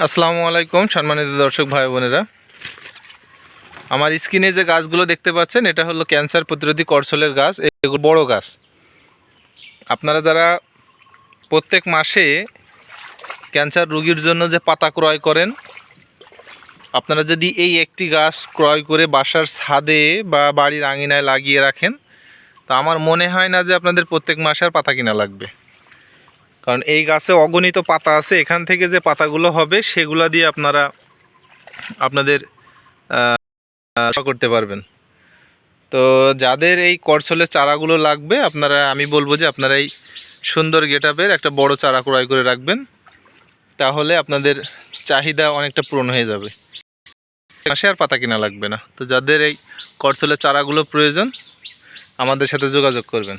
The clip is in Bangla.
আসসালামু আলাইকুম সম্মানিত দর্শক ভাই বোনেরা। আমার স্ক্রিনে যে গাছগুলো দেখতে পাচ্ছেন, এটা হলো ক্যান্সার প্রতিরোধী করসলের গাছ, এগুলো বড় গাছ। আপনারা যারা প্রত্যেক মাসে ক্যান্সার রোগীর জন্য যে পাতা ক্রয় করেন, আপনারা যদি এই একটি গাছ ক্রয় করে বাসার ছাদে বা বাড়ির আঙিনায় লাগিয়ে রাখেন, তো আমার মনে হয় না যে আপনাদের প্রত্যেক মাসে আর পাতা কিনা লাগবে। কারণ এই গাছে অগণিত পাতা আছে, এখান থেকে যে পাতাগুলো হবে সেগুলো দিয়ে আপনারা আপনাদের করতে পারবেন। তো যাদের এই করছলের চারাগুলো লাগবে, আপনারা, আমি বলব যে আপনারা এই সুন্দর গেটআপের একটা বড় চারা ক্রয় করে রাখবেন। তাহলে আপনাদের চাহিদা অনেকটা পূরণ হয়ে যাবে। মাসে আর পাতা কিনা লাগবে না। তো যাদের এই করছলের চারাগুলো প্রয়োজন, আমাদের সাথে যোগাযোগ করবেন।